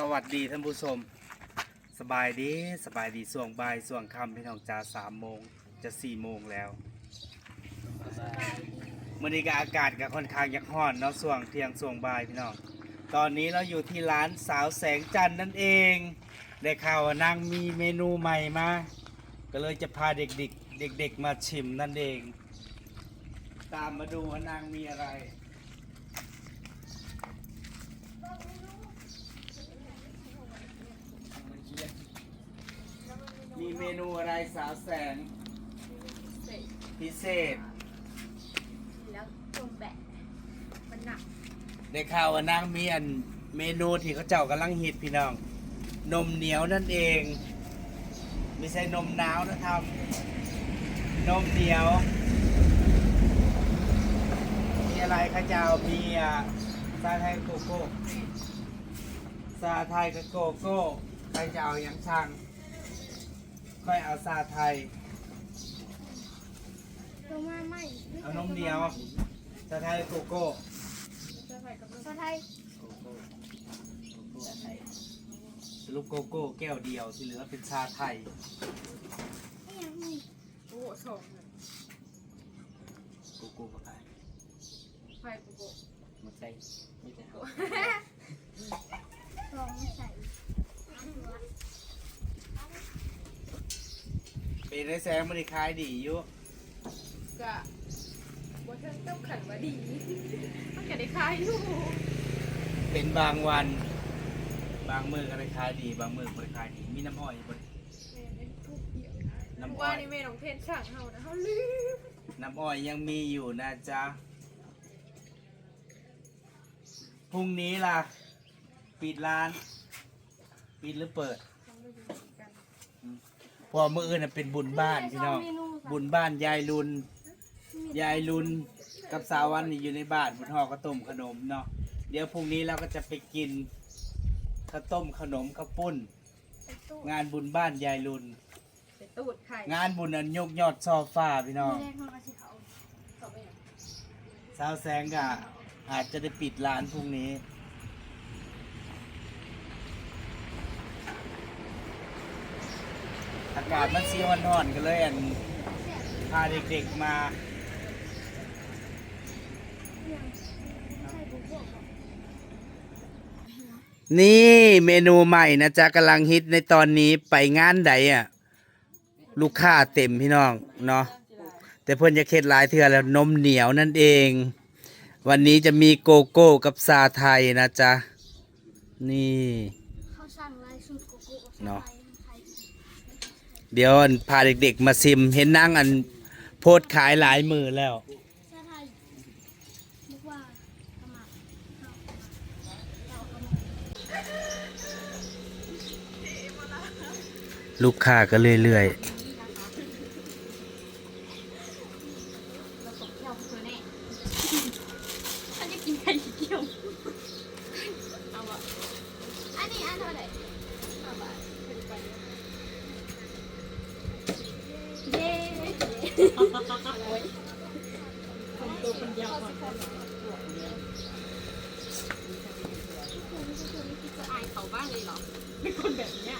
สวัสดีท่านผู้ชม สบายดีสบายดีส่วงบ่ายส่วงค่ำพี่น้องจ้าสามโมงจะสี่โมงแล้วมื่อนี้ก็อากาศก็ค่อนข้างยักห้อนเนาะส่วงเที่ยงส่วงบ่ายพี่น้องตอนนี้เราอยู่ที่ร้านสาวแสงจันทร์นั่นเอง ได้ข่าวว่านางมีเมนูใหม่มาก็เลยจะพาเด็กๆเด็ก ๆ มาชิมนั่นเอง ตามมาดูว่านางมีอะไร มีเม นูอะไรสาวแสงพิเศษ แล้วตรงแบะมันหนักได้ข่าวว่านางมีอันเมนูที่เขาเจ้ากำลังฮิตพี่น้อง นมเหนียวนั่นเอง ไม่ใช่นมหนาวนะครับ นมเหนียว มีอะไรข้าเจ้ามีอะซาไทยโกโก้ซาไทยกับโกโก้ใครจะเอายังช่าง ค่อยเอาซาไทย ตัวมาไม่เอานมเหนียวซาไทยโกโก้ชาไทยโกโก้โกโก้สรุปโกโก้แก้วเดียวที่เหลือเป็นชาไทย ไม่ยังมีโอ้โหสองเลยโกโก้กับไไฟโกโก้มาใส่ไม่ใช่เอา ลองมาใส่ เป็นได้แซงมันได้ขายดีอยู่กะบอเทิลต้องขันว่าดี มันก็ได้ขายอยู่เป็นบางวัน บางมือก็ได้ขายดี บางมือก็ได้ขายดี มีน้ำอ้อยบนแม่เป็นทุกเดียวนะน้ำอ้ว่าอยนี่แม่น้องเพนสั่งเฮานะเฮาลืมน้ำอ้อยยังมีอยู่นะจ๊ะพรุ่งนี้ล่ะ ปิดร้าน ปิดหรือเปิดต้องไปดูกันเพอมื่ออื่นนะเป็นบุญบ้านพี่น้องบุญบ้านยายลุนยายลุนกับสาววันนี่อยู่ในบ้านบุญห่อข้าวต้มขนมเนาะเดี๋ยวพรุ่งนี้เราก็จะไปกินข้าวต้มขนมข้าวปุ้นไปตู้งานบุญบ้านยายลุน ไปตูดไข่งานบุญอันยกยอดซอฟ้าพี่น้องแรกเขาก็สิเขาเขาไปยังสาวแสงก็อาจจะได้ปิดร้านพรุ่งนี้ากาศมันซีวันนอนๆกันเลยอันพาเด็กๆมาใส่บุกบกนี่เมนูใหม่นะจ๊ะกำลังฮิตในตอนนี้ไปงานใดอะ ลูกค้าเต็มพี่น้องเนาะแต่เพื่อนจะเคล็ดหลายเทื่อแล้วนมเหนียวนั่นเอง วันนี้จะมีโกโก้กับซาไทยนะจ๊ะ นี่เขาสั่งลายสูตรโกโก้กับเนาะชไทย เดี๋ยวอันพาเด็กๆ มาซิมเห็นนั่งอันโพสขายหลายมือแล้ว ชาไทยนึกว่ากระหม่อมเอาเอากลูกค้าก็เรื่อยๆราตกเที่ยวเพื่อแน่อันนี้กินไข่เกี่ยวเอาวะอันนี้อันเท่าไหร่ห้าบาทเย้โอ้ย คน ตัวคนยาวก่อนจะอายเขาบ้างเลยเหรอเป็นคนแบบเนี้ย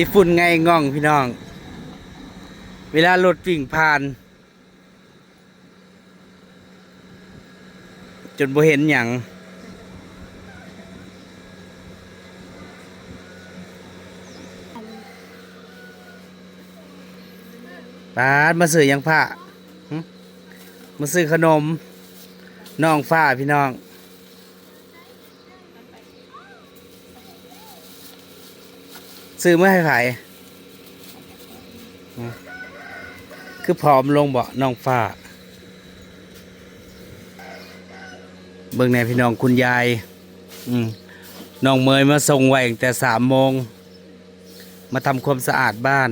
ขี้ฝุ่นไงง่องพี่น้อง เวลารถวิ่งผ่าน จนบ่เห็นหยังปาดมาซื้อยังผ้ามาซื้อขนม น้องฟ้าพี่น้อง ซื้อเมื่อให้ขายคือผอมลงบ่น้องฟ้า เบิ่งในพี่น้องคุณยาย อืมน้องเมยมาส่งไว้ตั้งแต่สามโมง มาทำความสะอาดบ้าน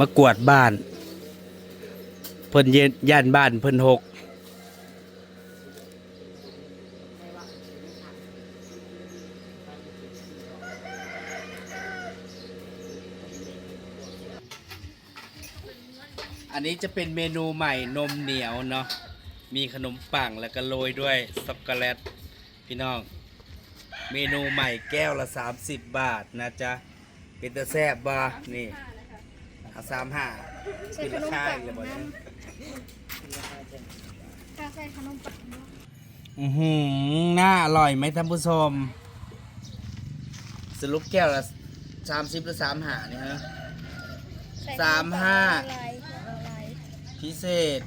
มากวดบ้าน เพิ่นเย็นย่านบ้านเพิ่นหกอันนี้จะเป็นเมนูใหม่นมเหนียวเนาะ มีขนมปังแล้วก็โรยด้วยช็อกโกแลตพี่น้อง เมนูใหม่แก้วละ 30 บาทนะจ๊ะ เป็นตะแซบบ่นี่ เอาสามห้าใส่เป็นขรานมคาปังเลยบ่น้เนี่ยำถ้าใส่ขนมปังเนาะอือหือน่าอร่อยไหมท่านผู้ชม สรุปแก้วละ30หรือ3หาเนี่ยฮะใส่ขนสามห้าปังละลายละลายพิเศษ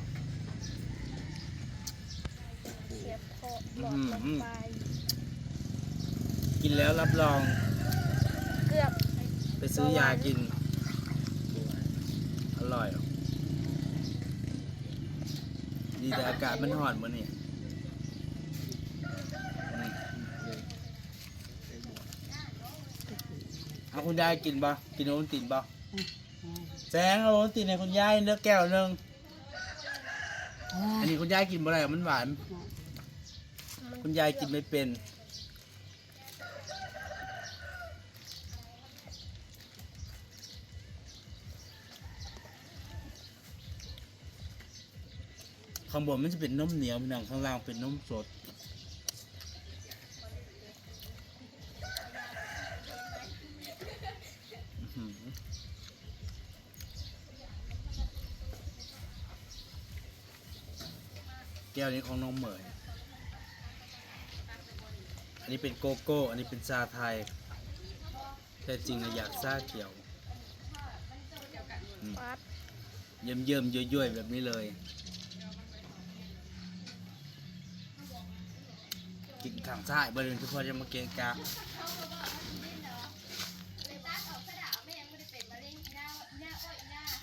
เสียบคอหลอดลงไปกินแล้วรับรอง เกือบ ไปซื้อยากิน อร่อยดีแต่อากาศมันห่อนมื่อนี่เอาคุณยายกินบ่กินโอวัลตินบ่แซงเอาโอวัลตินให้คุณยายเลือกแก้วหนึงอันนี้คุณยายกินบ่ได้มันหวาน คุณยายกินไม่เป็น ข้างบนมันจะเป็นนมเหนียวพี่น้องข้างล่างเป็นนมสดอื้อหือแก้วนี้ของน้องเหมยอันนี้เป็นโกโก้ อันนี้เป็นชาไทย แต่จริงอะอยากซาเขียวปั๊บเยิ้มเยิ้มๆย่อยๆแบบนี้เลย กินข้างซ้ายบริเวณทุกคนจะมาเกะกะ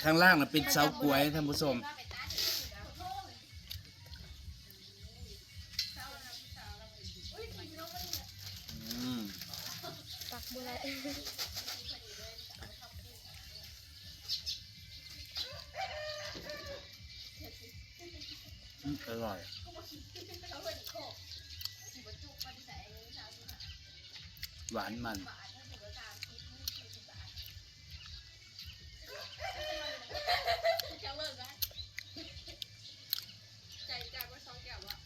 ข้างล่างน่ะเป็นเสากล้วยท่านผู้ชมอืมปักบุไรอืมอร่อย หวานมัน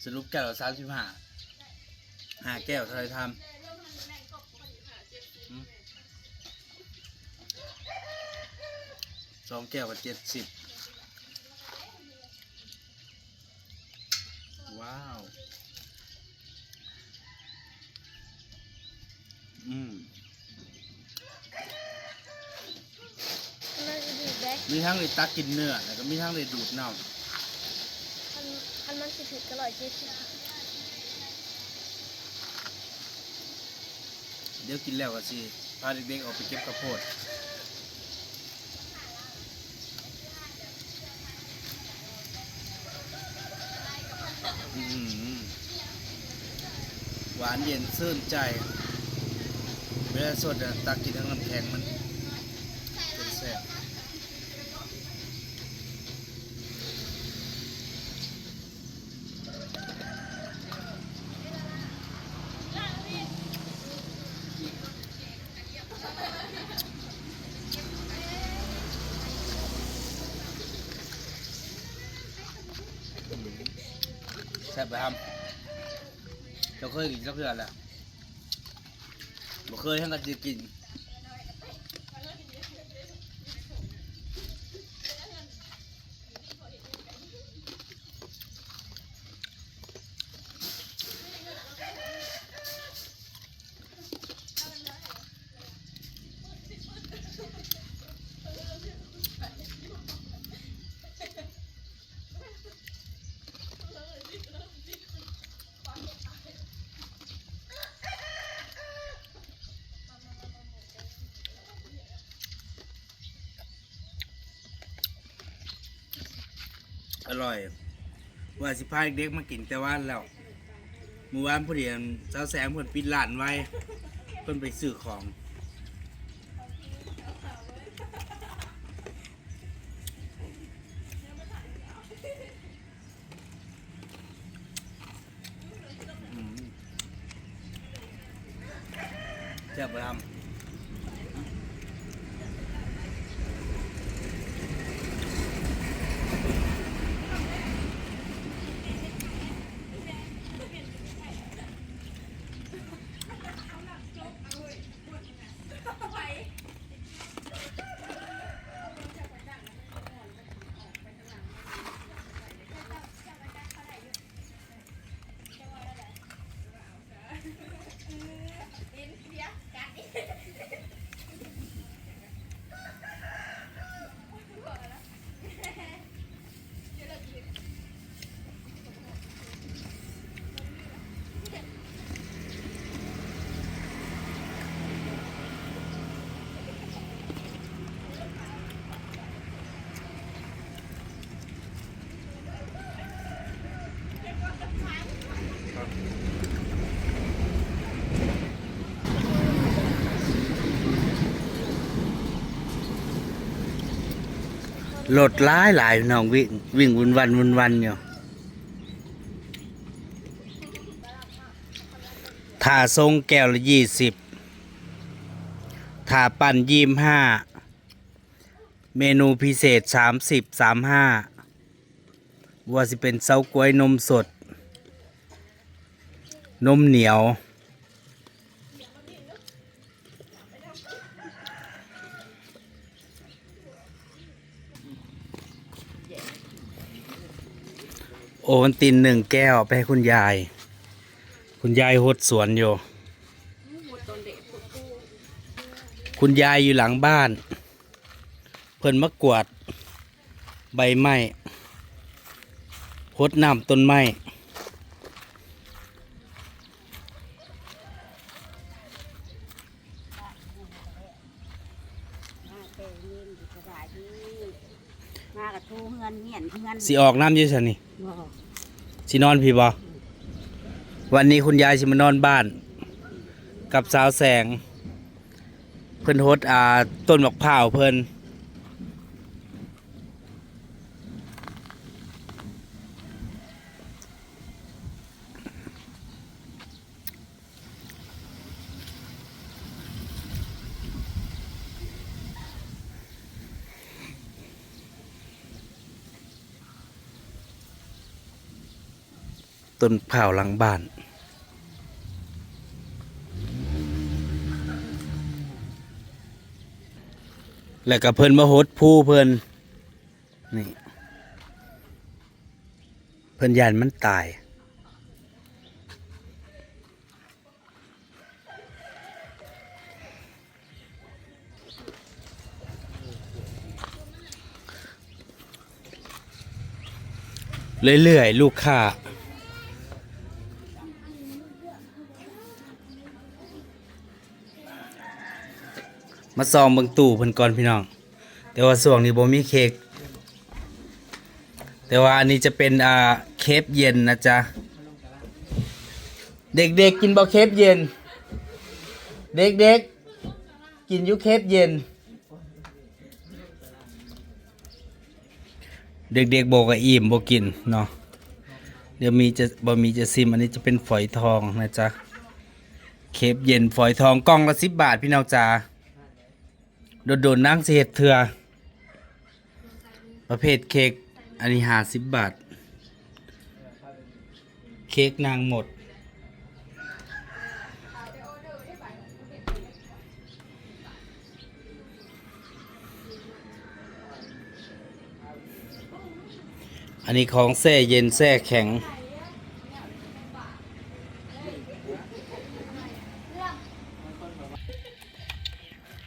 สรุปแก้วละสามสิบห้าห้าแก้วเท่าไหรทำอืมสองแก้วก็เจ็ดสิบว้าว อืมมันจะดีแบ็คมีทั้งเลยตักกินเนื้อแล้วก็มีทั้งเลยดูดเน่าอันอันมันสิผิดก็ร้อยเจ็ดสิบเดี๋ยวกินแล้วก็สิพาเด็กๆออกไปเก็บข้าวโพดอื้อหือหวานเย็นซื่นใจ เวลาสดอะตักกินทั้งน้ำแข็งมันเป็นแซ่บแซ่บไปทำเราเคยกินสักเดือนแล้ว บ่เคยทั้งกันจะกิน อร่อย ว่าสิพาเด็กมากินแต่ว่าแล้วเมื่อวานผู้เดีเจ้าแสงเพิ่นปิดหลานไว้เพิ่นไปซื้อของจะไปทำ รถหลายหลายน้องวิ่งวิ่งวนวันวนวันอยู่ถ่าทรงแก้วละยี่สิบถ่าปั่นยี่ห้าเมนูพิเศษสามสิบสามห้าว่าสิเป็นเซากล้วยนมสด นมเหนียว โอวันตินหนึ่งแก้วไปให้คุณยาย คุณยายหดสวนอยู่ คุณยายอยู่หลังบ้าน เพิ่นมากวด ใบไม้พดน้ำต้นไม้ มาเตะเงินอยู่กระดาษนี่มากับทูเงินเงียนเงินสิออกน้ำอยี่สันนี่บ่สินอนพี่บอวันนี้คุณยายสิมานอนบ้าน กับสาวแสง เพิ่นโฮดอ่าต้นมะพร้าวเพิ่น ต้นมะพร้าหลังบ้าน แล้วก็เพิ่นมาโฮดผู้เพิ่นนี่ เพิ่นยานมันตายเรื่อยๆ ลูกค้า มาซองเบิ่งตู้เพิ่นก่อนพี่น้อง แต่ว่าส่วงนี้บ่มีเค้กแต่ว่าอันนี้จะเป็นอ่าเคปเย็นนะจ๊ะ เด็กๆกินบ่เคปเย็น เด็กๆกินยุเคปเย็น เด็กๆบอกว่าอิ่มบ่กินเนาะเดี๋ยวมีจะบ่มีจะซิมอันนี้จะเป็นฝอยทองนะจ๊ะเคปเย็นฝอยทองกล่องละสิบบาทพี่น้องจ๋า โดนๆนั่งเสียเถื่อประเภทเค้กอันนี้หาสิบบาท เค้กนางหมด อันนี้ของแช่เย็นแช่แข็ง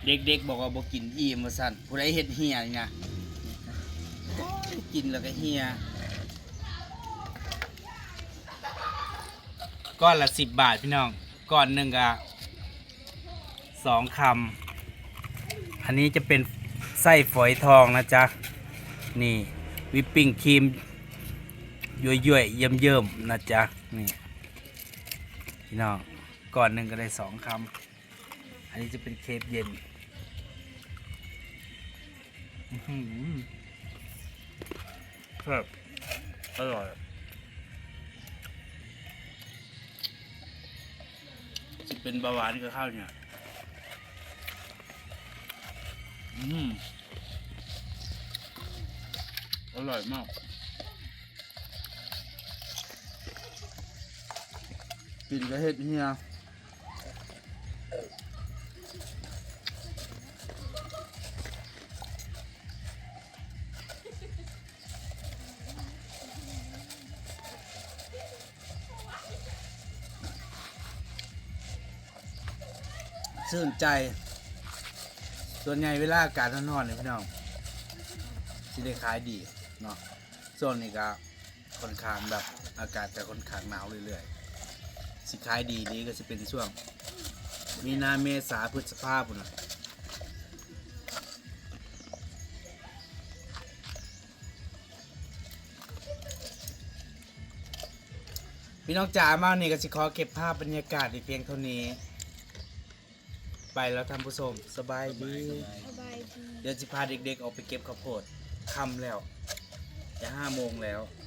เด็กๆบอกว่าบ่กินอิ่มมาสั่นผู้ใดเฮ็ดเฮียนี่นะโอ้ยกินแล้วก็เฮียก้อนละสิบบาทพี่น้องก้อนหนึ่งก็สองคำอันนี้จะเป็นไส้ฝอยทองนะจ๊ะ นี่วิปปิ้งครีมย่อยๆเยิ่มๆนะจ๊ะ นี่พี่น้องก้อนหนึ่งก็ได้สองคำ อันนี้จะเป็นเคปเย็น แบบอร่อยจะเป็นบาหวานกับข้าวเนี่ย อืม อร่อยมากกินกระเฮ็ดเฮีย ใจ ส่วนใหญ่เวลาอากาศร้อนๆเนี่ยพี่น้องสิได้ขายดีเนาะส่วนนี้ก็ค่อนข้างแบบอากาศจะค่อนข้างหนาวเรื่อยๆสิขายดีนี้ก็จะเป็นช่วง มีนาเมษาพฤษภาพุ่นนะพี่น้องจ๋ามานี่ก็สิขอเก็บภาพบรรยากาศอีกเพียงเท่านี้ ไปแล้วท่านผู้ชมสบายดี สบายดี เดี๋ยวจะพาเด็กๆออกไปเก็บข้าวโพดค่ำแล้ว จะห้าโมงแล้วส